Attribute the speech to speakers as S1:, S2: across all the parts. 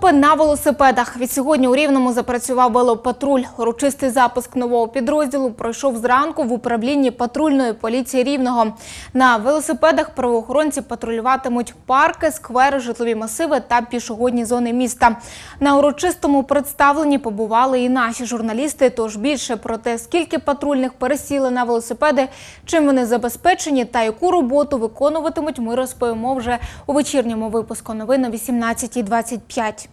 S1: Копи на велосипедах. Від сьогодні у Рівному запрацював велопатруль. Урочистий запуск нового підрозділу пройшов зранку в управлінні патрульної поліції Рівного. На велосипедах правоохоронці патрулюватимуть парки, сквери, житлові масиви та пішохідні зони міста. На урочистому представленні побували і наші журналісти. Тож більше про те, скільки патрульних пересіли на велосипеди, чим вони забезпечені та яку роботу виконуватимуть, ми розповімо вже у вечірньому випуску новин о 18.25.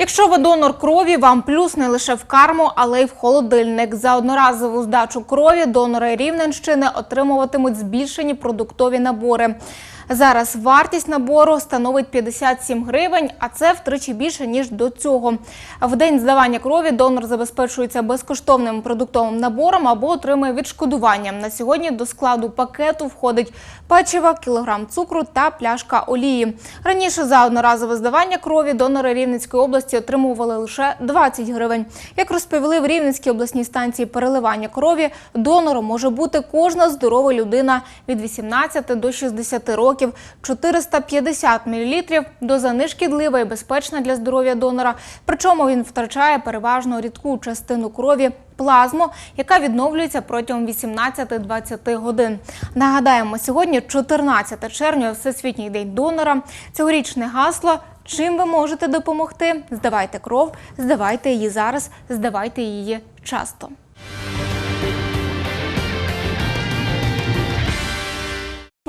S1: Якщо ви донор крові, вам плюс не лише в карму, але й в холодильник. За одноразову здачу крові донори Рівненщини отримуватимуть збільшені продуктові набори. Зараз вартість набору становить 57 гривень, а це втричі більше ніж до цього. В день здавання крові донор забезпечується безкоштовним продуктовим набором або отримує відшкодування. На сьогодні до складу пакету входить печиво, кілограм цукру та пляшка олії. Раніше за одноразове здавання крові донори Рівненської області отримували лише 20 гривень. Як розповіли в Рівненській обласній станції переливання крові, донором може бути кожна здорова людина від 18 до 60 років. 450 мл – доза нешкідлива і безпечна для здоров'я донора. Причому він втрачає переважно рідку частину крові плазму, яка відновлюється протягом 18-20 годин. Нагадаємо, сьогодні 14 червня, Всесвітній день донора. Цьогорічне гасло Чим ви можете допомогти? Здавайте кров, здавайте її зараз, здавайте її часто.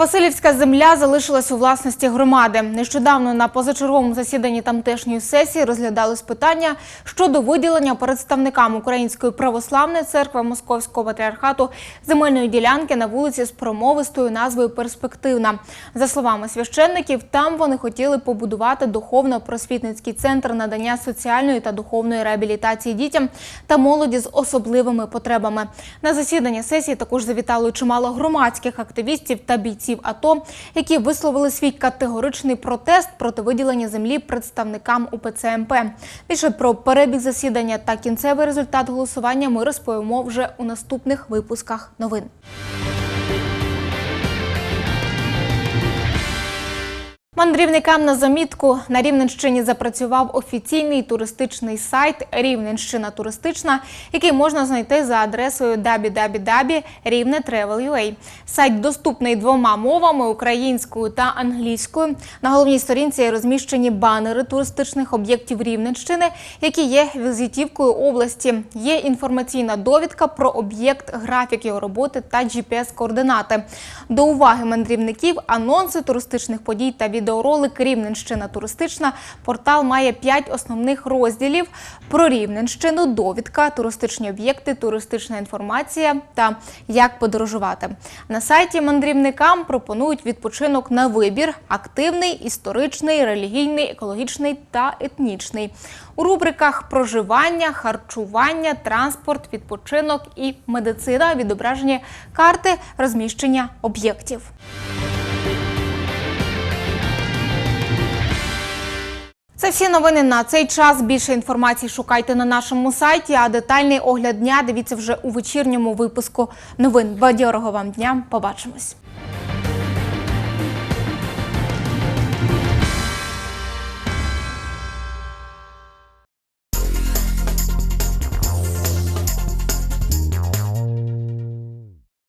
S1: Васильівська земля залишилась у власності громади. Нещодавно на позачерговому засіданні тамтешньої сесії розглядалось питання щодо виділення представникам Української православної церкви Московського патріархату земельної ділянки на вулиці з промовистою назвою Перспективна. За словами священників, там вони хотіли побудувати духовно-просвітницький центр надання соціальної та духовної реабілітації дітям та молоді з особливими потребами. На засідання сесії також завітало чимало громадських активістів та бійців АТО, які висловили свій категоричний протест проти виділення землі представникам УПЦ МП. Більше про перебіг засідання та кінцевий результат голосування ми розповімо вже у наступних випусках новин. Мандрівникам на замітку на Рівненщині запрацював офіційний туристичний сайт Рівненщина туристична, який можна знайти за адресою www.rivnetravel.ua. Сайт доступний двома мовами українською та англійською. На головній сторінці розміщені банери туристичних об'єктів Рівненщини, які є візитівкою області. Є інформаційна довідка про об'єкт, графік його роботи та GPS-координати. До уваги мандрівників анонси туристичних подій та відеоролик Рівненщина туристична. Портал має п'ять основних розділів про Рівненщину, довідка, туристичні об'єкти, туристична інформація та як подорожувати. На сайті мандрівникам пропонують відпочинок на вибір: активний, історичний, релігійний, екологічний та етнічний. У рубриках проживання, харчування, транспорт, відпочинок і медицина відображені карти розміщення об'єктів. Всі новини на цей час. Більше інформації шукайте на нашому сайті. А детальний огляд дня дивіться вже у вечірньому випуску новин. Бадьорого вам дня. Побачимось.